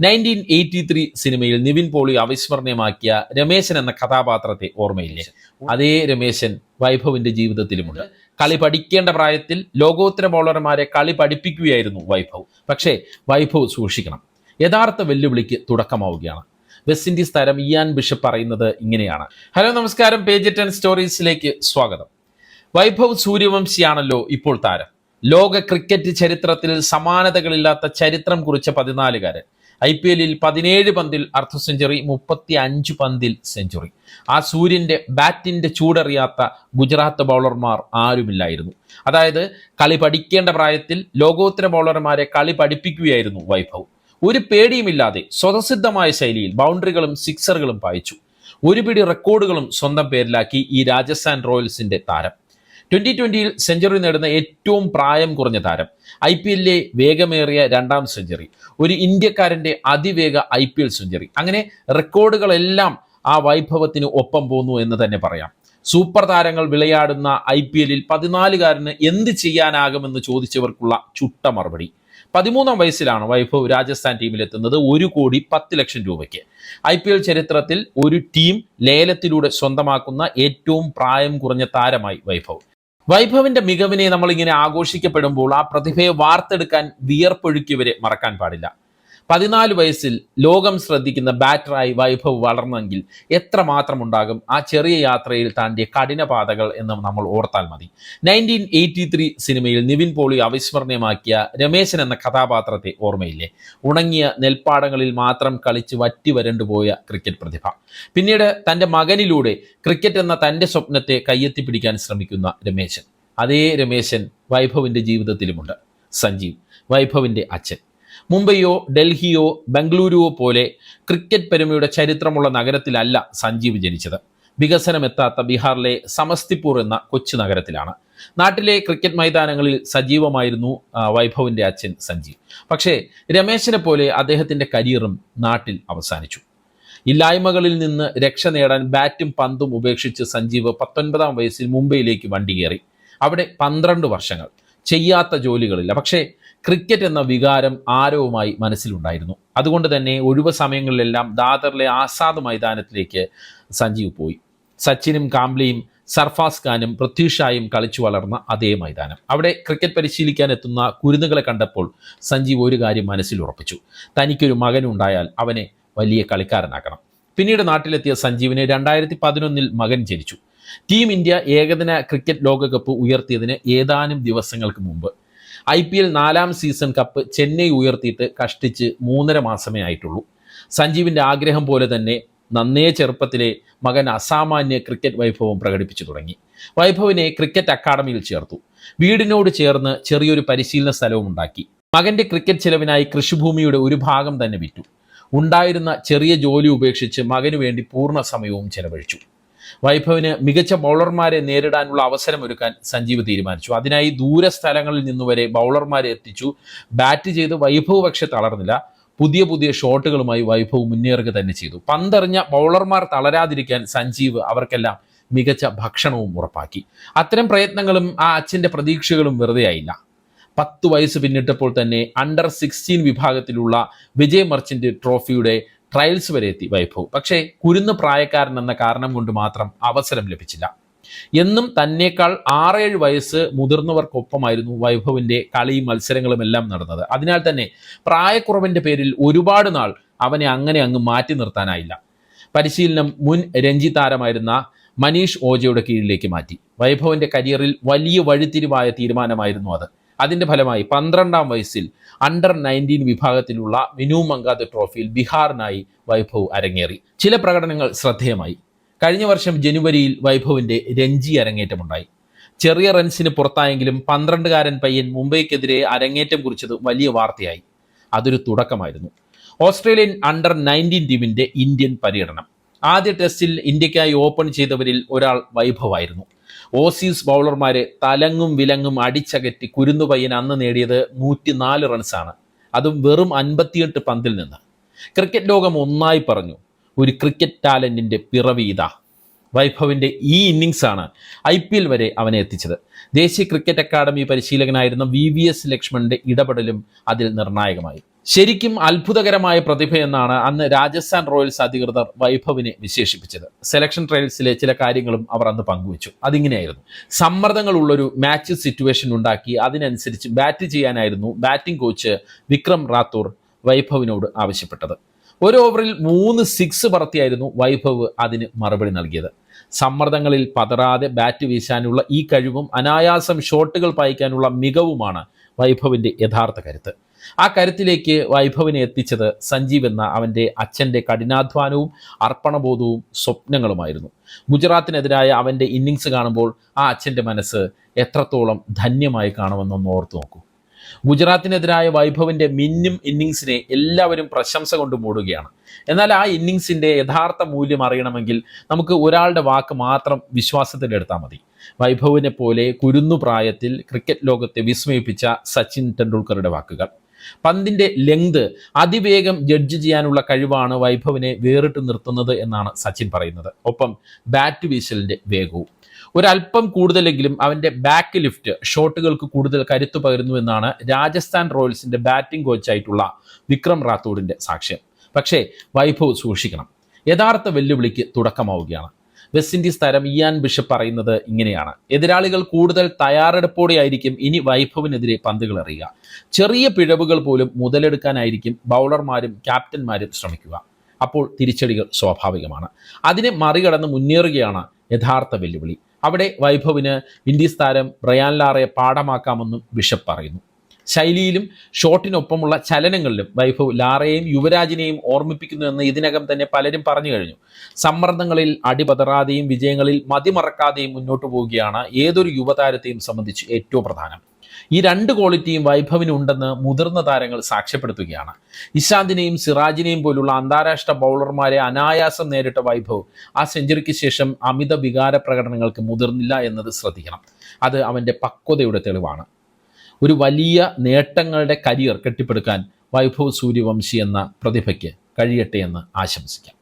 Nineteen eighty three സിനിമയിൽ നിവിൻ പോളി അവിസ്മരണീയമാക്കിയ രമേശൻ എന്ന കഥാപാത്രത്തെ ഓർമ്മയില്ലേ? അതേ രമേശൻ വൈഭവിന്റെ ജീവിതത്തിലുമുണ്ട്. കളി പഠിക്കേണ്ട പ്രായത്തിൽ ലോകോത്തര ബോളർമാരെ കളി പഠിപ്പിക്കുകയായിരുന്നു വൈഭവ്. പക്ഷേ വൈഭവ് സൂക്ഷിക്കണം. യഥാർത്ഥ വെല്ലുവിളിക്ക് തുടക്കമാവുകയാണ്. വെസ്റ്റ് ഇൻഡീസ് താരം ഇയാൻ ബിഷപ്പ് പറയുന്നത് ഇങ്ങനെയാണ്. ഹലോ നമസ്കാരം. പേജ് ടെൻ സ്റ്റോറീസിലേക്ക് സ്വാഗതം. വൈഭവ് സൂര്യവംശിയാണല്ലോ ഇപ്പോൾ താരം. ലോക ക്രിക്കറ്റ് ചരിത്രത്തിൽ സമാനതകളില്ലാത്ത ചരിത്രം കുറിച്ച പതിനാലുകാരൻ. ഐ പി എല്ലിൽ പതിനേഴ് പന്തിൽ അർദ്ധ സെഞ്ചുറി മുപ്പത്തി അഞ്ച് പന്തിൽ സെഞ്ചുറി. ആ സൂര്യന്റെ ബാറ്റിന്റെ ചൂടറിയാത്ത ഗുജറാത്ത് ബൗളർമാർ ആരുമില്ലായിരുന്നു. അതായത് കളി പഠിക്കേണ്ട പ്രായത്തിൽ ലോകോത്തര ബൗളർമാരെ കളി പഠിപ്പിക്കുകയായിരുന്നു വൈഭവ്. ഒരു പേടിയുമില്ലാതെ സ്വതസിദ്ധമായ ശൈലിയിൽ ബൗണ്ടറികളും സിക്സറുകളും പായിച്ചു. ഒരുപിടി റെക്കോർഡുകളും സ്വന്തം പേരിലാക്കി ഈ രാജസ്ഥാൻ റോയൽസിന്റെ താരം. ട്വന്റി ട്വന്റിയിൽ സെഞ്ചുറി നേടുന്ന ഏറ്റവും പ്രായം കുറഞ്ഞ താരം. ഐ പി എല്ലിലെ വേഗമേറിയ രണ്ടാം സെഞ്ചുറി. ഒരു ഇന്ത്യക്കാരന്റെ അതിവേഗ ഐ പി എൽ സെഞ്ചുറി. അങ്ങനെ റെക്കോർഡുകളെല്ലാം ആ വൈഭവത്തിന് ഒപ്പം പോന്നു എന്ന് തന്നെ പറയാം. സൂപ്പർ താരങ്ങൾ വിളയാടുന്ന ഐ പി എല്ലിൽ പതിനാലുകാരന് എന്ത് ചെയ്യാനാകുമെന്ന് ചോദിച്ചവർക്കുള്ള ചുട്ട മറുപടി. പതിമൂന്നാം വയസ്സിലാണ് വൈഭവ് രാജസ്ഥാൻ ടീമിലെത്തുന്നത് ഒരു കോടി പത്ത് ലക്ഷം രൂപയ്ക്ക്. ഐ പി എൽ ചരിത്രത്തിൽ ഒരു ടീം ലേലത്തിലൂടെ സ്വന്തമാക്കുന്ന ഏറ്റവും പ്രായം കുറഞ്ഞ താരമായി വൈഭവ്. വൈഭവിന്റെ മികവിനെ നമ്മൾ ഇങ്ങനെ ആഘോഷിക്കപ്പെടുമ്പോൾ ആ പ്രതിഭയെ വാർത്തെടുക്കാൻ വിയർപ്പൊഴുക്കിയവരെ മറക്കാൻ പാടില്ല. പതിനാല് വയസ്സിൽ ലോകം ശ്രദ്ധിക്കുന്ന ബാറ്ററായി വൈഭവ് വളർന്നെങ്കിൽ എത്രമാത്രം ഉണ്ടാകും ആ ചെറിയ യാത്രയിൽ താണ്ടിയ കഠിന പാതകൾ എന്ന് നമ്മൾ ഓർത്താൽ മതി. നയന്റീൻ എയ്റ്റി ത്രീ സിനിമയിൽ നിവിൻ പോളി അവിസ്മരണീയമാക്കിയ രമേശൻ എന്ന കഥാപാത്രത്തെ ഓർമ്മയില്ലേ? ഉണങ്ങിയ നെൽപ്പാടങ്ങളിൽ മാത്രം കളിച്ച് വറ്റി വരണ്ടുപോയ ക്രിക്കറ്റ് പ്രതിഭ. പിന്നീട് തന്റെ മകനിലൂടെ ക്രിക്കറ്റ് എന്ന തന്റെ സ്വപ്നത്തെ കയ്യെത്തിപ്പിടിക്കാൻ ശ്രമിക്കുന്ന രമേശൻ. അതേ രമേശൻ വൈഭവിന്റെ ജീവിതത്തിലുമുണ്ട്. സഞ്ജീവ് വൈഭവിന്റെ അച്ഛൻ. മുംബൈയോ ഡൽഹിയോ ബംഗളൂരുവോ പോലെ ക്രിക്കറ്റ് പെരുമയുടെ ചരിത്രമുള്ള നഗരത്തിലല്ല സഞ്ജീവ് ജനിച്ചത്. വികസനമെത്താത്ത ബീഹാറിലെ സമസ്തിപൂർ എന്ന കൊച്ചു നഗരത്തിലാണ്. നാട്ടിലെ ക്രിക്കറ്റ് മൈതാനങ്ങളിൽ സജീവമായിരുന്നു വൈഭവിന്റെ അച്ഛൻ സഞ്ജീവ്. പക്ഷേ രമേശിനെ പോലെ അദ്ദേഹത്തിന്റെ കരിയറും നാട്ടിൽ അവസാനിച്ചു. ഇല്ലായ്മകളിൽ നിന്ന് രക്ഷ നേടാൻ ബാറ്റും പന്തും ഉപേക്ഷിച്ച് സഞ്ജീവ് പത്തൊൻപതാം വയസ്സിൽ മുംബൈയിലേക്ക് വണ്ടി കയറി. അവിടെ പന്ത്രണ്ട് വർഷങ്ങൾ. ചെയ്യാത്ത ജോലികളില്ല. പക്ഷേ ക്രിക്കറ്റ് എന്ന വികാരം ആരവുമായി മനസ്സിലുണ്ടായിരുന്നു. അതുകൊണ്ട് തന്നെ ഒഴിവ് സമയങ്ങളിലെല്ലാം ദാദറിലെ ആസാദ് മൈതാനത്തിലേക്ക് സഞ്ജീവ് പോയി. സച്ചിനും കാംബ്ലിയും സർഫാസ് ഖാനും പൃഥ്വിഷായും കളിച്ചു വളർന്ന അതേ മൈതാനം. അവിടെ ക്രിക്കറ്റ് പരിശീലിക്കാൻ എത്തുന്ന കുരുന്നുകളെ കണ്ടപ്പോൾ സഞ്ജീവ് ഒരു കാര്യം മനസ്സിൽ ഉറപ്പിച്ചു. തനിക്കൊരു മകനുണ്ടായാൽ അവനെ വലിയ കളിക്കാരനാക്കണം. പിന്നീട് നാട്ടിലെത്തിയ സഞ്ജീവിനെ രണ്ടായിരത്തി പതിനൊന്നിൽ മകൻ ജനിച്ചു. ടീം ഇന്ത്യ ഏകദിന ക്രിക്കറ്റ് ലോകകപ്പ് ഉയർത്തിയതിന് ഏതാനും ദിവസങ്ങൾക്ക് മുമ്പ് ഐ പി എൽ നാലാം സീസൺ കപ്പ് ചെന്നൈ ഉയർത്തിയിട്ട് കഷ്ടിച്ച് മൂന്നര മാസമേ ആയിട്ടുള്ളൂ. സഞ്ജീവിന്റെ ആഗ്രഹം പോലെ തന്നെ നന്നേ ചെറുപ്പത്തിലെ മകൻ അസാമാന്യ ക്രിക്കറ്റ് വൈഭവം പ്രകടിപ്പിച്ചു തുടങ്ങി. വൈഭവിനെ ക്രിക്കറ്റ് അക്കാദമിയിൽ ചേർത്തു. വീടിനോട് ചേർന്ന് ചെറിയൊരു പരിശീലന സ്ഥലവും ഉണ്ടാക്കി. മകന്റെ ക്രിക്കറ്റ് ചെലവിനായി കൃഷിഭൂമിയുടെ ഒരു ഭാഗം തന്നെ വിറ്റു. ഉണ്ടായിരുന്ന ചെറിയ ജോലി ഉപേക്ഷിച്ച് മകനു വേണ്ടി പൂർണ സമയവും ചെലവഴിച്ചു. വൈഭവിന് മികച്ച ബൗളർമാരെ നേരിടാനുള്ള അവസരം ഒരുക്കാൻ സഞ്ജീവ് തീരുമാനിച്ചു. അതിനായി ദൂര സ്ഥലങ്ങളിൽ നിന്നുവരെ ബൗളർമാരെ എത്തിച്ചു. ബാറ്റ് ചെയ്ത് വൈഭവ് പക്ഷെ തളർന്നില്ല. പുതിയ പുതിയ ഷോട്ടുകളുമായി വൈഭവ് മുന്നേറുക തന്നെ ചെയ്തു. പന്തെറിഞ്ഞ ബൗളർമാർ തളരാതിരിക്കാൻ സഞ്ജീവ് അവർക്കെല്ലാം മികച്ച ഭക്ഷണവും ഉറപ്പാക്കി. അത്തരം പ്രയത്നങ്ങളും ആ അച്ഛന്റെ പ്രതീക്ഷകളും വെറുതെയായില്ല പത്ത് വയസ്സ് പിന്നിട്ടപ്പോൾ തന്നെ അണ്ടർ സിക്സ്റ്റീൻ വിഭാഗത്തിലുള്ള വിജയ് മർച്ചന്റ് ട്രോഫിയുടെ ട്രയൽസ് വരെ എത്തി വൈഭവ്. പക്ഷേ കുരുന്ന് പ്രായക്കാരൻ എന്ന കാരണം കൊണ്ട് മാത്രം അവസരം ലഭിച്ചില്ല. എന്നും തന്നേക്കാൾ ആറേഴ് വയസ്സ് മുതിർന്നവർക്കൊപ്പമായിരുന്നു വൈഭവിന്റെ കളിയും മത്സരങ്ങളും എല്ലാം നടന്നത്. അതിനാൽ തന്നെ പ്രായക്കുറവിന്റെ പേരിൽ ഒരുപാട് നാൾ അവനെ അങ്ങനെ അങ്ങ് മാറ്റി നിർത്താനായില്ല. പരിശീലനം മുൻ രഞ്ജി താരമായിരുന്ന മനീഷ് ഓജയുടെ കീഴിലേക്ക് മാറ്റി. വൈഭവിന്റെ കരിയറിൽ വലിയ വഴിത്തിരിവായ തീരുമാനമായിരുന്നു അത്. അതിന്റെ ഫലമായി പന്ത്രണ്ടാം വയസ്സിൽ അണ്ടർ നയന്റീൻ വിഭാഗത്തിലുള്ള മിനു മങ്കാദ് ട്രോഫിയിൽ ബീഹാറിനായി വൈഭവ് അരങ്ങേറി. ചില പ്രകടനങ്ങൾ ശ്രദ്ധേയമായി. കഴിഞ്ഞ വർഷം ജനുവരിയിൽ വൈഭവിന്റെ രഞ്ജി അരങ്ങേറ്റമുണ്ടായി. ചെറിയ റൺസിന് പുറത്തായെങ്കിലും പന്ത്രണ്ടുകാരൻ പയ്യൻ മുംബൈക്കെതിരെ അരങ്ങേറ്റം കുറിച്ചത് വലിയ വാർത്തയായി. അതൊരു തുടക്കമായിരുന്നു. ഓസ്ട്രേലിയൻ അണ്ടർ നയന്റീൻ ടീമിന്റെ ഇന്ത്യൻ പര്യടനം. ആദ്യ ടെസ്റ്റിൽ ഇന്ത്യക്കായി ഓപ്പൺ ചെയ്തവരിൽ ഒരാൾ വൈഭവായിരുന്നു. ഓസീസ് ബൗളർമാരെ തലങ്ങും വിലങ്ങും അടിച്ചകറ്റി കുരുന്നു പയ്യൻ അന്ന് നേടിയത് നൂറ്റിനാല് റൺസാണ്. അതും വെറും അൻപത്തിയെട്ട് പന്തിൽ നിന്ന്. ക്രിക്കറ്റ് ലോകം ഒന്നായി പറഞ്ഞു ഒരു ക്രിക്കറ്റ് ടാലന്റിന്റെ പിറവി ഇതാ. വൈഭവിന്റെ ഈ ഇന്നിങ്സാണ് ഐ പി എൽ വരെ അവനെ എത്തിച്ചത്. ദേശീയ ക്രിക്കറ്റ് അക്കാദമി പരിശീലകനായിരുന്ന വി വി എസ് ലക്ഷ്മണന്റെ ഇടപെടലും അതിൽ നിർണായകമായി. ശരിക്കും അത്ഭുതകരമായ പ്രതിഭയെന്നാണ് അന്ന് രാജസ്ഥാൻ റോയൽസ് അധികൃതർ വൈഭവിനെ വിശേഷിപ്പിച്ചത്. സെലക്ഷൻ ട്രയൽസിലെ ചില കാര്യങ്ങളും അവർ അന്ന് പങ്കുവച്ചു. അതിങ്ങനെയായിരുന്നു. സമ്മർദ്ദങ്ങളുള്ളൊരു മാച്ച് സിറ്റുവേഷൻ ഉണ്ടാക്കി അതിനനുസരിച്ച് ബാറ്റ് ചെയ്യാനായിരുന്നു ബാറ്റിംഗ് കോച്ച് വിക്രം റാത്തൂർ വൈഭവിനോട് ആവശ്യപ്പെട്ടത്. ഒരു ഓവറിൽ മൂന്ന് സിക്സ് പറത്തിയായിരുന്നു വൈഭവ് അതിന് മറുപടി നൽകിയത്. സമ്മർദ്ദങ്ങളിൽ പതറാതെ ബാറ്റ് വീശാനുള്ള ഈ കഴിവും അനായാസം ഷോട്ടുകൾ പായിക്കാനുള്ള മികവുമാണ് വൈഭവിന്റെ യഥാർത്ഥ കരുത്ത്. ആ കരുത്തിലേക്ക് വൈഭവിനെ എത്തിച്ചത് സഞ്ജീവ് എന്ന അവന്റെ അച്ഛന്റെ കഠിനാധ്വാനവും അർപ്പണബോധവും സ്വപ്നങ്ങളുമായിരുന്നു. ഗുജറാത്തിനെതിരായ അവന്റെ ഇന്നിങ്സ് കാണുമ്പോൾ ആ അച്ഛന്റെ മനസ്സ് എത്രത്തോളം ധന്യമായി കാണുമെന്നൊന്ന് ഓർത്തു നോക്കൂ. ഗുജറാത്തിനെതിരായ വൈഭവിന്റെ മിന്നും ഇന്നിങ്സിനെ എല്ലാവരും പ്രശംസ കൊണ്ട് മൂടുകയാണ്. എന്നാൽ ആ ഇന്നിങ്സിന്റെ യഥാർത്ഥ മൂല്യം അറിയണമെങ്കിൽ നമുക്ക് ഒരാളുടെ വാക്ക് മാത്രം വിശ്വാസത്തിലെടുത്താൽ മതി. വൈഭവിനെ പോലെ കുരുന്നു പ്രായത്തിൽ ക്രിക്കറ്റ് ലോകത്തെ വിസ്മയിപ്പിച്ച സച്ചിൻ ടെണ്ടുൽക്കറുടെ വാക്കുകൾ. പന്തിന്റെ ലെങ്ത് അതിവേഗം ജഡ്ജ് ചെയ്യാനുള്ള കഴിവാണ് വൈഭവിനെ വേറിട്ട് നിർത്തുന്നത് എന്നാണ് സച്ചിൻ പറയുന്നത്. ഒപ്പം ബാറ്റ് വീശലിന്റെ വേഗവും. ഒരല്പം കൂടുതലെങ്കിലും അവന്റെ ബാക്ക് ലിഫ്റ്റ് ഷോട്ടുകൾക്ക് കൂടുതൽ കരുത്തു പകരുന്നു എന്നാണ് രാജസ്ഥാൻ റോയൽസിന്റെ ബാറ്റിംഗ് കോച്ചായിട്ടുള്ള വിക്രം റാത്തോഡിന്റെ സാക്ഷ്യം. പക്ഷേ വൈഭവ് സൂക്ഷിക്കണം. യഥാർത്ഥ വെല്ലുവിളിക്ക് തുടക്കമാവുകയാണ്. വെസ്റ്റ് ഇൻഡീസ് താരം ഇയാൻ ബിഷപ്പ് പറയുന്നത് ഇങ്ങനെയാണ്. എതിരാളികൾ കൂടുതൽ തയ്യാറെടുപ്പോടെയായിരിക്കും ഇനി വൈഭവിനെതിരെ പന്തുകൾ എറിയുക. ചെറിയ പിഴവുകൾ പോലും മുതലെടുക്കാനായിരിക്കും ബൗളർമാരും ക്യാപ്റ്റന്മാരും ശ്രമിക്കുക. അപ്പോൾ തിരിച്ചടികൾ സ്വാഭാവികമാണ്. അതിനെ മറികടന്ന് മുന്നേറുകയാണ് യഥാർത്ഥ വെല്ലുവിളി. അവിടെ വൈഭവിന് ഇൻഡീസ് താരം ബ്രയാൻ ലാറയെ പാഠമാക്കാമെന്നും ബിഷപ്പ് പറയുന്നു. ശൈലിയിലും ഷോട്ടിനൊപ്പമുള്ള ചലനങ്ങളിലും വൈഭവ് ലാറയെയും യുവരാജിനെയും ഓർമ്മിപ്പിക്കുന്നുവെന്ന് ഇതിനകം തന്നെ പലരും പറഞ്ഞു കഴിഞ്ഞു. സമ്മർദ്ദങ്ങളിൽ അടിപതറാതെയും വിജയങ്ങളിൽ മതിമറക്കാതെയും മുന്നോട്ടു പോവുകയാണ് ഏതൊരു യുവതാരത്തെയും സംബന്ധിച്ച് ഏറ്റവും പ്രധാനം. ഈ രണ്ട് ക്വാളിറ്റിയും വൈഭവിന് ഉണ്ടെന്ന് മുതിർന്ന താരങ്ങൾ സാക്ഷ്യപ്പെടുത്തുകയാണ്. ഇശാന്തിനെയും സിറാജിനെയും പോലുള്ള അന്താരാഷ്ട്ര ബൗളർമാരെ അനായാസം നേരിട്ട വൈഭവ് ആ സെഞ്ചുറിക്ക് ശേഷം അമിത വികാര പ്രകടനങ്ങൾക്ക് മുതിർന്നില്ല എന്നത് ശ്രദ്ധിക്കണം. അത് അവന്റെ പക്വതയുടെ തെളിവാണ്. ഒരു വലിയ നേട്ടങ്ങളുടെ കരിയർ കെട്ടിപ്പടുക്കാൻ വൈഭവ് സൂര്യവംശി എന്ന പ്രതിഭയ്ക്ക് കഴിയട്ടെ എന്ന് ആശംസിക്കാം.